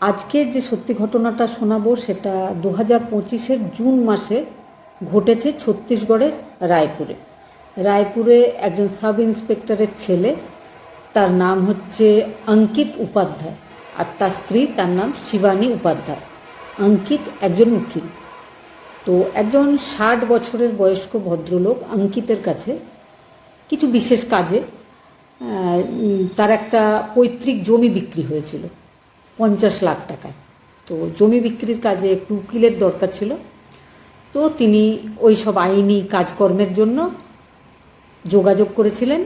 আজকে যে সত্যি ঘটনাটা শোনাবো সেটা দু হাজার পঁচিশের জুন মাসে ঘটেছে ছত্তিশগড়ের রায়পুরে। রায়পুরে একজন সাব ইন্সপেক্টরের ছেলে, তার নাম হচ্ছে অঙ্কিত উপাধ্যায় আর তার স্ত্রী, তার নাম শিবানী উপাধ্যায়। অঙ্কিত একজন উকিল। তো একজন ষাট বছরের বয়স্ক ভদ্রলোক অঙ্কিতের কাছে কিছু বিশেষ কাজে তার একটা পৈতৃক জমি বিক্রি হয়েছিল। পঞ্চাশ লাখ টাকায়। তো জমি বিক্রির কাজে একটু উকিলের দরকার ছিল। তো তিনি ওই সব আইনি কাজকর্মের জন্য যোগাযোগ করেছিলেন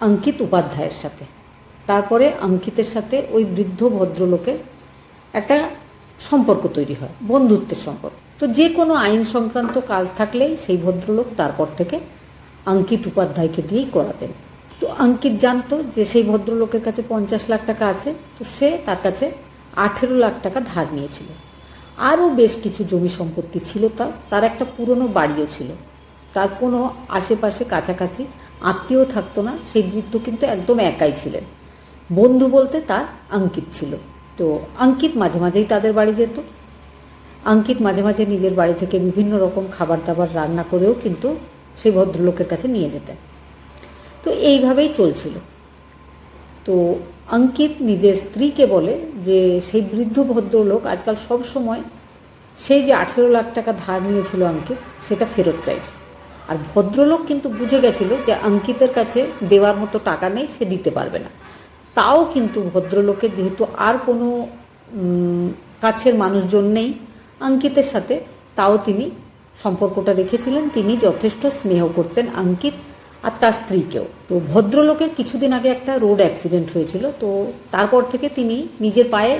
অঙ্কিত উপাধ্যায়ের সাথে। তারপরে অঙ্কিতের সাথে ওই বৃদ্ধ ভদ্রলোকের একটা সম্পর্ক তৈরি হয়, বন্ধুত্বের সম্পর্ক। তো যে কোনো আইন সংক্রান্ত কাজ থাকলেই সেই ভদ্রলোক তারপর থেকে অঙ্কিত উপাধ্যায়কে দিয়েই করাতেন। অঙ্কিত জানতো যে সেই ভদ্রলোকের কাছে পঞ্চাশ লাখ টাকা আছে, তো সে তার কাছে আঠেরো লাখ টাকা ধার নিয়েছিল। আরও বেশ কিছু জমি সম্পত্তি ছিল তার তার একটা পুরনো বাড়িও ছিল। তার কোনো আশেপাশে কাছাকাছি আত্মীয় থাকতো না, সেই বৃদ্ধ কিন্তু একদম একাই ছিলেন। বন্ধু বলতে তার অঙ্কিত ছিল। তো অঙ্কিত মাঝে মাঝেই তাদের বাড়ি যেত। অঙ্কিত মাঝে মাঝে নিজের বাড়ি থেকে বিভিন্ন রকম খাবার দাবার রান্না করেও কিন্তু সেই ভদ্রলোকের কাছে নিয়ে যেতেন। তো এইভাবেই চলছিল। তো অঙ্কিত নিজের স্ত্রীকে বলে যে, সেই বৃদ্ধ ভদ্রলোক আজকাল সব সময় সেই যে আঠেরো লাখ টাকা ধার নিয়েছিল অঙ্কিত, সেটা ফেরত চাইছে। আর ভদ্রলোক কিন্তু বুঝে গেছিল যে অঙ্কিতের কাছে দেওয়ার মতো টাকা নেই, সে দিতে পারবে না। তাও কিন্তু ভদ্রলোকের যেহেতু আর কোনো কাছের মানুষজন নেই অঙ্কিতের সাথে, তাও তিনি সম্পর্কটা রেখেছিলেন। তিনি যথেষ্ট স্নেহ করতেন অঙ্কিত। আর তার স্ত্রীকেও। তো ভদ্রলোকের কিছুদিন আগে একটা রোড অ্যাক্সিডেন্ট হয়েছিল, তো তারপর থেকে তিনি নিজের পায়ে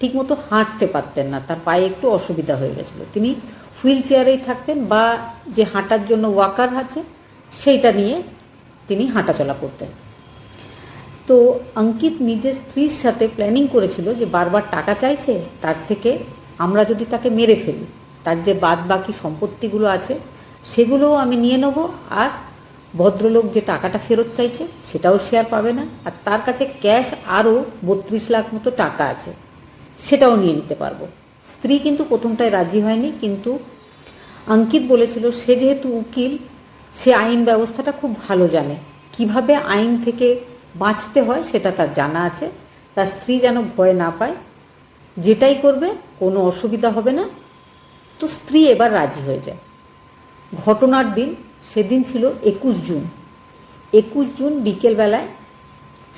ঠিকমতো হাঁটতে পারতেন না, তার পায়ে একটু অসুবিধা হয়ে গেছিল। তিনি হুইল চেয়ারেই থাকতেন বা যে হাঁটার জন্য ওয়াকার আছে, সেইটা নিয়ে তিনি হাঁটাচলা করতেন। তো অঙ্কিত নিজের স্ত্রীর সাথে প্ল্যানিং করেছিল যে বারবার টাকা চাইছে, তার থেকে আমরা যদি তাকে মেরে ফেলি, তার যে বাদ বাকি সম্পত্তিগুলো আছে, সেগুলোও আমি নিয়ে নেব আর ভদ্রলোক যে টাকাটা ফেরত চাইছে, সেটাও শেয়ার পাবে না। আর তার কাছে ক্যাশ আরও বত্রিশ লাখ মতো টাকা আছে, সেটাও নিয়ে নিতে পারব। স্ত্রী কিন্তু প্রথমটায় রাজি হয়নি, কিন্তু অঙ্কিত বলেছিল, সে যেহেতু উকিল, সে আইন ব্যবস্থাটা খুব ভালো জানে। কীভাবে আইন থেকে বাঁচতে হয় সেটা তার জানা আছে। তার স্ত্রী যেন ভয় না পায়, যেটাই করবে, কোনো অসুবিধা হবে না। তো স্ত্রী এবার রাজি হয়ে যায়। ঘটনার দিন সেদিন ছিল একুশ জুন। একুশ জুন বিকেলবেলায়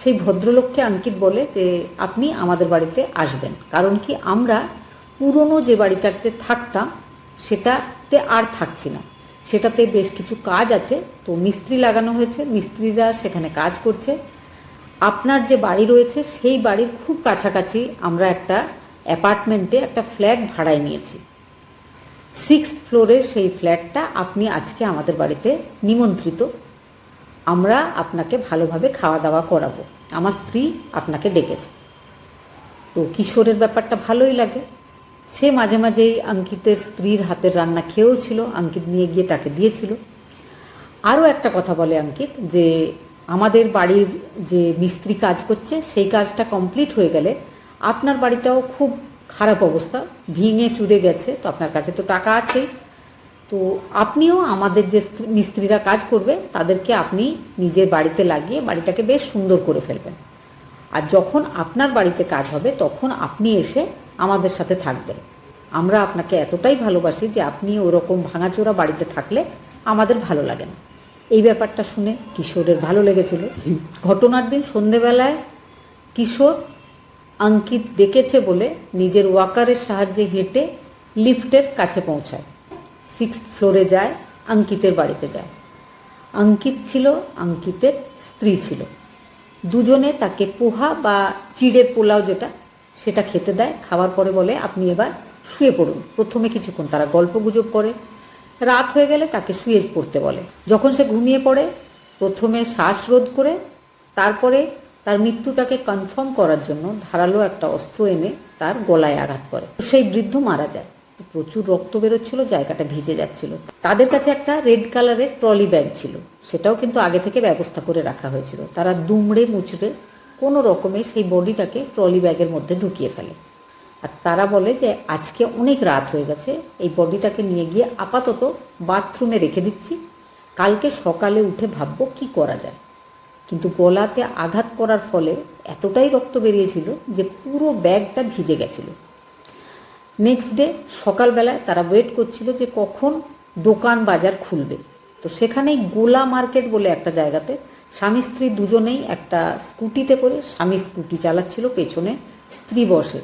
সেই ভদ্রলোককে অঙ্কিত বলে যে, আপনি আমাদের বাড়িতে আসবেন। কারণ কি, আমরা পুরনো যে বাড়িটাতে থাকতাম, সেটাতে আর থাকছি না। সেটাতে বেশ কিছু কাজ আছে। তো মিস্ত্রি লাগানো হয়েছে, মিস্ত্রিরা সেখানে কাজ করছে। আপনার যে বাড়ি রয়েছে, সেই বাড়ির খুব কাছাকাছি আমরা একটা অ্যাপার্টমেন্টে একটা ফ্ল্যাট ভাড়ায় নিয়েছি। সিক্স ফ্লোরের সেই ফ্ল্যাটটা আপনি আজকে আমাদের বাড়িতে নিমন্ত্রিত। আমরা আপনাকে ভালোভাবে খাওয়া দাওয়া করাবো। আমার স্ত্রী আপনাকে ডেকেছে। তো কিশোরের ব্যাপারটা ভালোই লাগে। সে মাঝে মাঝেই অঙ্কিতের স্ত্রীর হাতের রান্না খেয়েও ছিল অঙ্কিত নিয়ে গিয়ে তাকে দিয়েছিল। আরও একটা কথা বলে অঙ্কিত যে, আমাদের বাড়ির যে মিস্ত্রি কাজ করছে, সেই কাজটা কমপ্লিট হয়ে গেলে আপনার বাড়িটাও খুব খারাপ অবস্থা, ভেঙে চুরে গেছে, তো আপনার কাছে তো টাকা আছেই। তো আপনিও আমাদের যে মিস্ত্রিরা কাজ করবে, তাদেরকে আপনি নিজের বাড়িতে লাগিয়ে বাড়িটাকে বেশ সুন্দর করে ফেলবেন। আর যখন আপনার বাড়িতে কাজ হবে, তখন আপনি এসে আমাদের সাথে থাকবেন। আমরা আপনাকে এতটাই ভালোবাসি যে আপনি ওরকম ভাঙাচোরা বাড়িতে থাকলে আমাদের ভালো লাগে না। এই ব্যাপারটা শুনে কিশোরের ভালো লেগেছিল। ঘটনার দিন সন্ধেবেলায় কিশোর অঙ্কিত ডেকেছে বলে নিজের ওয়াকারের সাহায্যে হেঁটে লিফটের কাছে পৌঁছায়। সিক্স ফ্লোরে যায়, অঙ্কিতের বাড়িতে যায়। অঙ্কিত ছিল, অঙ্কিতের স্ত্রী ছিল। দুজনে তাকে পোহা বা চিড়ের পোলাও যেটা, সেটা খেতে দেয়, খাওয়ার পরে বলে, আপনি এবার শুয়ে পড়ুন। প্রথমে কিছুক্ষণ তারা গল্প গুজব করে। রাত হয়ে গেলে তাকে শুয়ে পড়তে বলে। যখন সে ঘুমিয়ে পড়ে, প্রথমে শ্বাস রোধ করে, তারপরে তার মৃত্যুটাকে কনফার্ম করার জন্য ধারালো একটা অস্ত্র এনে তার গলায় আঘাত করে। সেই বৃদ্ধ মারা যায়। প্রচুর রক্ত বেরোচ্ছিল, জায়গাটা ভিজে যাচ্ছিল। তাদের কাছে একটা রেড কালারের ট্রলি ব্যাগ ছিল। সেটাও কিন্তু আগে থেকে ব্যবস্থা করে রাখা হয়েছিল। তারা দুমড়ে মুচড়ে কোনো রকমে সেই বডিটাকে ট্রলি ব্যাগের মধ্যে ঢুকিয়ে ফেলে। আর তারা বলে যে, আজকে অনেক রাত হয়ে গেছে। এই বডিটাকে নিয়ে গিয়ে আপাতত বাথরুমে রেখে দিচ্ছি। কালকে সকালে উঠে ভাববো কি করা যায়। কিন্তু গলাতে আঘাত করার ফলে এতটাই রক্ত বেরিয়েছিল যে পুরো ব্যাগটা ভিজে গেছিল। নেক্সট ডে সকালবেলায় তারা ওয়েট করছিল যে কখন দোকান বাজার খুলবে। তো সেখানেই গোলা মার্কেট বলে একটা জায়গাতে স্বামী স্ত্রী দুজনেই একটা স্কুটিতে করে স্বামী স্কুটি চালাচ্ছিল, পেছনে স্ত্রী বসে।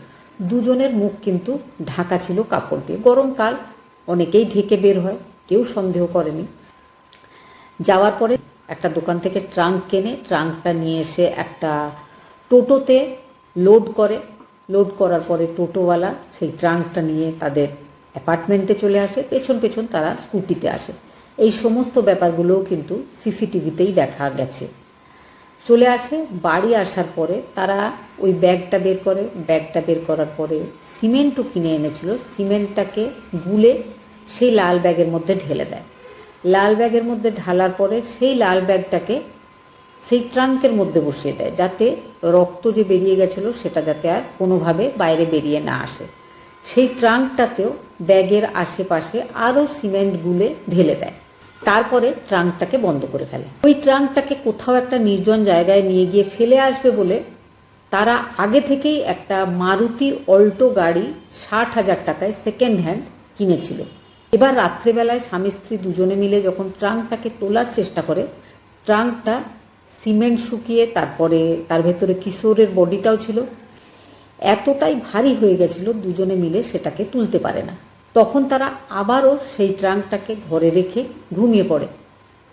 দুজনের মুখ কিন্তু ঢাকা ছিল কাপড় দিয়ে। গরমকাল অনেকেই ঢেকে বের হয়, কেউ সন্দেহ করেনি। যাওয়ার পরে একটা দোকান থেকে ট্রাঙ্ক কেনে, ট্রাঙ্কটা নিয়ে এসে একটা টোটোতে লোড করে। লোড করার পরে টোটোওয়ালা সেই ট্রাঙ্কটা নিয়ে তাদের অ্যাপার্টমেন্টে চলে আসে। পেছন পেছন তারা স্কুটিতে আসে। এই সমস্ত ব্যাপারগুলোও কিন্তু সিসিটিভিতেই দেখা গেছে। চলে আসে। বাড়ি আসার পরে তারা ওই ব্যাগটা বের করে। ব্যাগটা বের করার পরে সিমেন্টও কিনে এনেছিল। সিমেন্টটাকে গুলে সেই লাল ব্যাগের মধ্যে ঢেলে দেয়। লাল ব্যাগের মধ্যে ঢালার পরে সেই লাল ব্যাগটাকে সেই ট্রাঙ্কের মধ্যে বসিয়ে দেয়, যাতে রক্ত যে বেরিয়ে গেছিল সেটা যাতে আর কোনোভাবে বাইরে বেরিয়ে না আসে। সেই ট্রাঙ্কটাতেও ব্যাগের আশেপাশে আরও সিমেন্ট গুলে ঢেলে দেয়। তারপরে ট্রাঙ্কটাকে বন্ধ করে ফেলে। ওই ট্রাঙ্কটাকে কোথাও একটা নির্জন জায়গায় নিয়ে গিয়ে ফেলে আসবে বলে তারা আগে থেকেই একটা মারুতি অল্টো গাড়ি ষাট হাজার টাকায় সেকেন্ড হ্যান্ড কিনেছিল। এবার রাত্রেবেলায় স্বামী স্ত্রী দুজনে মিলে যখন ট্রাঙ্কটাকে তোলার চেষ্টা করে, ট্রাঙ্কটা সিমেন্ট শুকিয়ে তারপরে তার ভেতরে কিশোরের বডিটাও ছিল, এতটাই ভারী হয়ে গেছিল দুজনে মিলে সেটাকে তুলতে পারে না। তখন তারা আবারও সেই ট্রাঙ্কটাকে ঘরে রেখে ঘুমিয়ে পড়ে।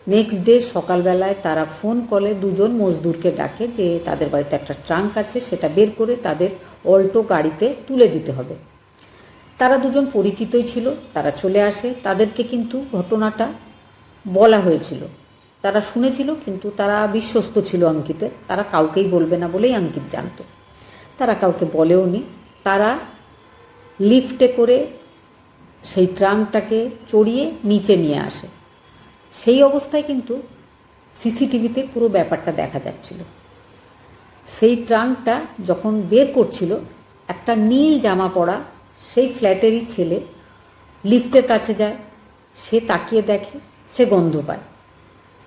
নেক্সট ডে সকালবেলায় তারা ফোন কলে দুজন মজদুরকে ডাকে যে তাদের বাড়িতে একটা ট্রাঙ্ক আছে, সেটা বের করে তাদের অল্টো গাড়িতে তুলে দিতে হবে। তারা দুজন পরিচিতই ছিল, তারা চলে আসে। তাদেরকে কিন্তু ঘটনাটা বলা হয়েছিল। তারা শুনেছিল, কিন্তু তারা বিশ্বস্ত ছিল অঙ্কিতের তারা কাউকেই বলবে না বলেই অঙ্কিত জানত। তারা কাউকে বলেও নি। তারা লিফটে করে সেই ট্রাঙ্কটাকে চড়িয়ে নিচে নিয়ে আসে। সেই অবস্থায় কিন্তু সিসিটিভিতে পুরো ব্যাপারটা দেখা যাচ্ছিল। সেই ট্রাঙ্কটা যখন বের করছিল, একটা নীল জামা পরা সেই ফ্ল্যাটেরই ছেলে লিফটের কাছে যায়, সে তাকিয়ে দেখে, সে গন্ধ পায়।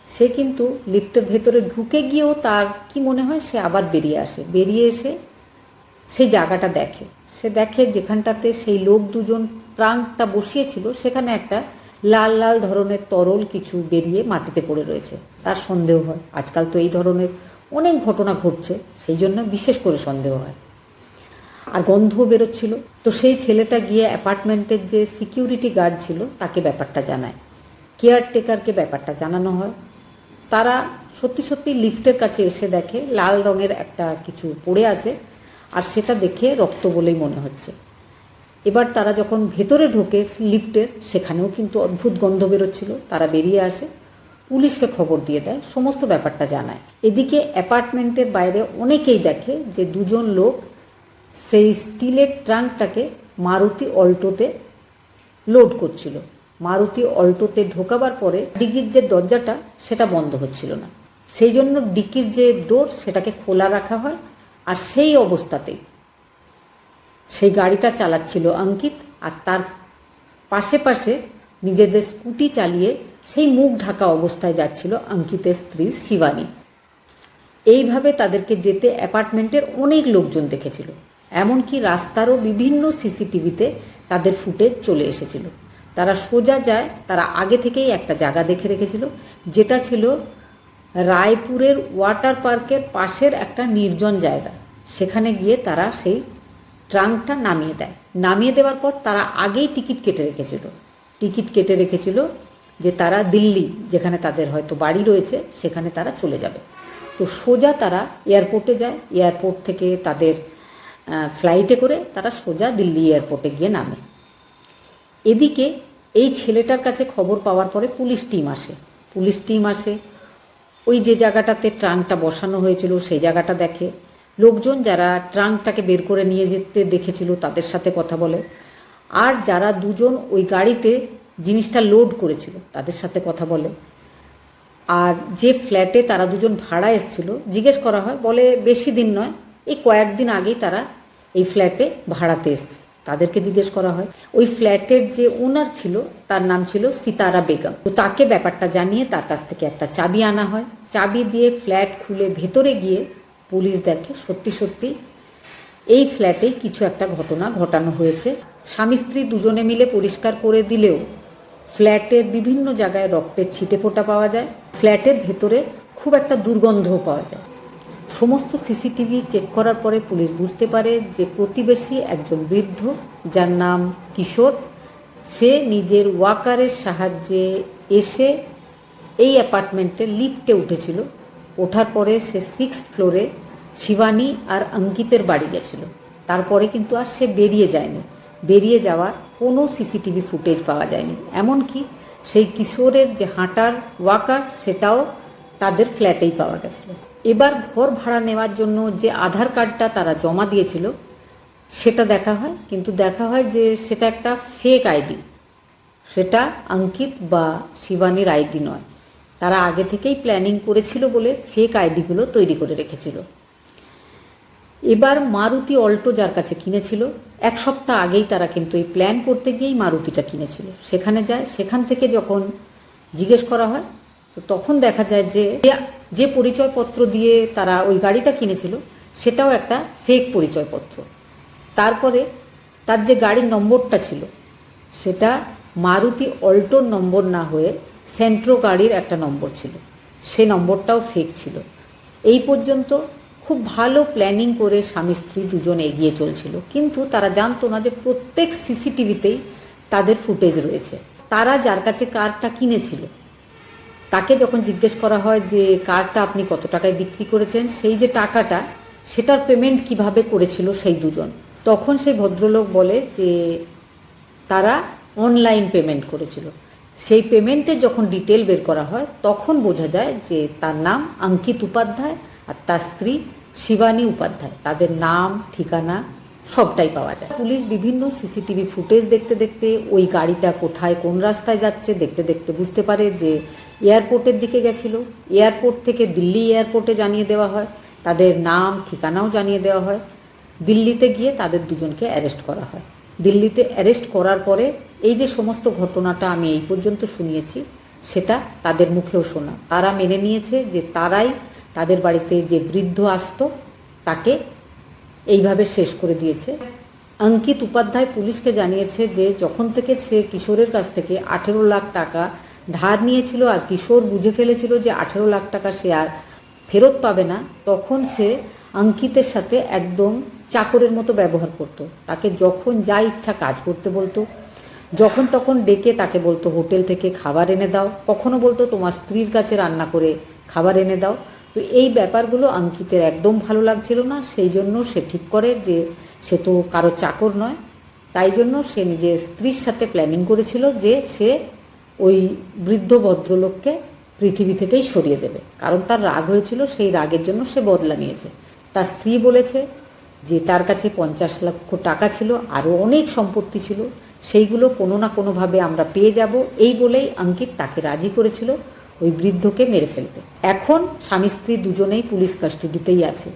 সে কিন্তু লিফটের ভেতরে ঢুকে গিয়েও তার কি মনে হয়, সে আবার বেরিয়ে আসে। বেরিয়ে এসে সেই জায়গাটা দেখে। সে দেখে যেখানটাতে সেই লোক দুজন ট্রাঙ্কটা বসিয়েছিল, সেখানে একটা লাল লাল ধরনের তরল কিছু বেরিয়ে মাটিতে পড়ে রয়েছে। তার সন্দেহ হয়। আজকাল তো এই ধরনের অনেক ঘটনা ঘটছে, সেই জন্য বিশেষ করে সন্দেহ হয়। আর গন্ধও বেরোচ্ছিল। তো সেই ছেলেটা গিয়ে অ্যাপার্টমেন্টের যে সিকিউরিটি গার্ড ছিল, তাকে ব্যাপারটা জানায়। কেয়ারটেকারকে ব্যাপারটা জানানো হয়। তারা সত্যি সত্যি লিফটের কাছে এসে দেখে, লাল রঙের একটা কিছু পড়ে আছে আর সেটা দেখে রক্ত বলেই মনে হচ্ছে। এবার তারা যখন ভেতরে ঢোকে লিফটের, সেখানেও কিন্তু অদ্ভুত গন্ধ বেরোচ্ছিল। তারা বেরিয়ে আসে, পুলিশকে খবর দিয়ে দেয়, সমস্ত ব্যাপারটা জানায়। এদিকে অ্যাপার্টমেন্টের বাইরে অনেকেই দেখে যে দুজন লোক সেই স্টিলের ট্রাঙ্কটাকে মারুতি অল্টোতে লোড করছিল। মারুতি অল্টোতে ঢোকাবার পরে ডিকির যে দরজাটা, সেটা বন্ধ হচ্ছিল না। সেই জন্য ডিকির যে ডোর, সেটাকে খোলা রাখা হয়। আর সেই অবস্থাতেই সেই গাড়িটা চালাচ্ছিল অঙ্কিত। আর তার পাশে পাশে নিজেদের স্কুটি চালিয়ে সেই মুখ ঢাকা অবস্থায় যাচ্ছিল অঙ্কিতের স্ত্রী শিবানী। এইভাবে তাদেরকে যেতে অ্যাপার্টমেন্টের অনেক লোকজন দেখেছিল। এমনকি রাস্তারও বিভিন্ন সিসিটিভিতে তাদের ফুটেজ চলে এসেছিল। তারা সোজা যায়, তারা আগে থেকেই একটা জায়গা দেখে রেখেছিল, যেটা ছিল রায়পুরের ওয়াটার পার্কের পাশের একটা নির্জন জায়গা। সেখানে গিয়ে তারা সেই ট্রাঙ্কটা নামিয়ে দেয়। নামিয়ে দেওয়ার পর তারা আগেই টিকিট কেটে রেখেছিল। টিকিট কেটে রেখেছিল যে তারা দিল্লি, যেখানে তাদের হয়তো বাড়ি রয়েছে, সেখানে তারা চলে যাবে। তো সোজা তারা এয়ারপোর্টে যায়। এয়ারপোর্ট থেকে তাদের ফ্লাইটে করে তারা সোজা দিল্লি এয়ারপোর্টে গিয়ে নামে। এদিকে এই ছেলেটার কাছে খবর পাওয়ার পরে পুলিশ টিম আসে। পুলিশ টিম আসে, ওই যে জায়গাটাতে ট্রাঙ্কটা বসানো হয়েছিল সেই জায়গাটা দেখে। লোকজন যারা ট্রাঙ্কটাকে বের করে নিয়ে যেতে দেখেছিল তাদের সাথে কথা বলে। আর যারা দুজন ওই গাড়িতে জিনিসটা লোড করেছিল তাদের সাথে কথা বলে। আর যে ফ্ল্যাটে তারা দুজন ভাড়া এসেছিল, জিজ্ঞেস করা হয়, বলে বেশি দিন নয় এই কয়েকদিন আগেই তারা এই ফ্ল্যাটে ভাড়াতে এসছে তাদেরকে জিজ্ঞেস করা হয়। ওই ফ্ল্যাটের যে ওনার ছিল, তার নাম ছিল সিতারা বেগম। তো তাকে ব্যাপারটা জানিয়ে তার কাছ থেকে একটা চাবি আনা হয়। চাবি দিয়ে ফ্ল্যাট খুলে ভেতরে গিয়ে পুলিশ দেখে সত্যি সত্যি এই ফ্ল্যাটে কিছু একটা ঘটনা ঘটানো হয়েছে। স্বামী স্ত্রী দুজনে মিলে পরিষ্কার করে দিলেও ফ্ল্যাটের বিভিন্ন জায়গায় রক্তের ছিটে ফোটা পাওয়া যায়। ফ্ল্যাটের ভেতরে খুব একটা দুর্গন্ধও পাওয়া যায়। সমস্ত সিসিটিভি চেক করার পরে পুলিশ বুঝতে পারে যে প্রতিবেশী একজন বৃদ্ধ, যার নাম কিশোর। সে নিজের ওয়াকারের সাহায্যে এসে এই অ্যাপার্টমেন্টে লিফটে উঠেছিল। ওঠার পরে সে সিক্স ফ্লোরে শিবানী আর অঙ্কিতের বাড়ি গেছিল। তারপরে কিন্তু আর সে বেরিয়ে যায়নি। বেরিয়ে যাওয়ার কোনো সিসিটিভি ফুটেজ পাওয়া যায়নি। এমনকি সেই কিশোরের যে হাঁটার ওয়াকার, সেটাও তাদের ফ্ল্যাটেই পাওয়া গেছিল। এবার ঘর ভাড়া নেওয়ার জন্য যে আধার কার্ডটা তারা জমা দিয়েছিল, সেটা দেখা হয়। কিন্তু দেখা হয় যে সেটা একটা ফেক আইডি সেটা অঙ্কিত বা শিবানীর আইডি নয়। তারা আগে থেকেই প্ল্যানিং করেছিল বলে ফেক আইডিগুলো তৈরি করে রেখেছিল। এবার মারুতি অল্টো যার কাছে কিনেছিল, এক সপ্তাহ আগেই তারা কিন্তু এই প্ল্যান করতে গিয়েই মারুতিটা কিনেছিল। সেখানে যায়, সেখান থেকে যখন জিজ্ঞেস করা হয়, তো তখন দেখা যায় যে যে পরিচয়পত্র দিয়ে তারা ওই গাড়িটা কিনেছিল, সেটাও একটা ফেক পরিচয়পত্র। তারপরে তার যে গাড়ির নম্বরটা ছিল, সেটা মারুতি অল্টোর নম্বর না হয়ে সেন্ট্রো গাড়ির একটা নম্বর ছিল। সে নম্বরটাও ফেক ছিল। এই পর্যন্ত খুব ভালো প্ল্যানিং করে স্বামী স্ত্রী দুজন এগিয়ে চলছিল। কিন্তু তারা জানতো না যে প্রত্যেক সিসিটিভিতেই তাদের ফুটেজ রয়েছে। তারা যার কাছে কারটা কিনেছিল তাকে যখন জিজ্ঞেস করা হয় যে কারটা আপনি কত টাকায় বিক্রি করেছেন, সেই যে টাকাটা, সেটার পেমেন্ট কীভাবে করেছিল সেই দুজন। তখন সেই ভদ্রলোক বলে যে তারা অনলাইন পেমেন্ট করেছিল। সেই পেমেন্টের যখন ডিটেল বের করা হয়, তখন বোঝা যায় যে তার নাম অঙ্কিত উপাধ্যায় আর তার স্ত্রী শিবানী উপাধ্যায়। তাদের নাম, ঠিকানা সবটাই পাওয়া যায়। পুলিশ বিভিন্ন সিসিটিভি ফুটেজ দেখতে দেখতে ওই গাড়িটা কোথায়, কোন রাস্তায় যাচ্ছে দেখতে দেখতে বুঝতে পারে যে এয়ারপোর্টের দিকে গেছিল। এয়ারপোর্ট থেকে দিল্লি এয়ারপোর্টে জানিয়ে দেওয়া হয়। তাদের নাম, ঠিকানাও জানিয়ে দেওয়া হয়। দিল্লিতে গিয়ে তাদের দুজনকে অ্যারেস্ট করা হয়। দিল্লিতে অ্যারেস্ট করার পরে এই যে সমস্ত ঘটনাটা আমি এই পর্যন্ত শুনিয়েছি, সেটা তাদের মুখেও শোনা। তারা মেনে নিয়েছে যে তারাই তাদের বাড়িতে যে বৃদ্ধ আসতো, তাকে এইভাবে শেষ করে দিয়েছে। অঙ্কিত উপাধ্যায় পুলিশকে জানিয়েছে যে, যখন থেকে সে কিশোরের কাছ থেকে আঠেরো লাখ টাকা ধার নিয়েছিল আর কিশোর বুঝে ফেলেছিল যে আঠেরো লাখ টাকা সে আর ফেরত পাবে না, তখন সে অঙ্কিতের সাথে একদম চাকরের মতো ব্যবহার করত। তাকে যখন যা ইচ্ছা কাজ করতে বলতো। যখন তখন ডেকে তাকে বলতো, হোটেল থেকে খাবার এনে দাও। কখনো বলতো, তোমার স্ত্রীর কাছে রান্না করে খাবার এনে দাও। তো এই ব্যাপারগুলো অঙ্কিতের একদম ভালো লাগছিল না, সেই জন্য সে ঠিক করে যে সে তো কারও চাকর নয়। তাই জন্য সে নিজের স্ত্রীর সাথে প্ল্যানিং করেছিল যে সে ওই বৃদ্ধ ভদ্রলোককে পৃথিবী থেকেই সরিয়ে দেবে। কারণ তার রাগ হয়েছিল, সেই রাগের জন্য সে বদলা নিয়েছে। তার স্ত্রী বলেছে যে তার কাছে পঞ্চাশ লক্ষ টাকা ছিল, আরও অনেক সম্পত্তি ছিল, সেইগুলো কোনো না কোনোভাবে আমরা পেয়ে যাব। এই বলেই অঙ্কিত তাকে রাজি করেছিল। ওই বৃদ্ধকে মেরে ফেলতে। এখন স্বামী স্ত্রী দুজনেই পুলিশ কাস্টডিতেই আছে।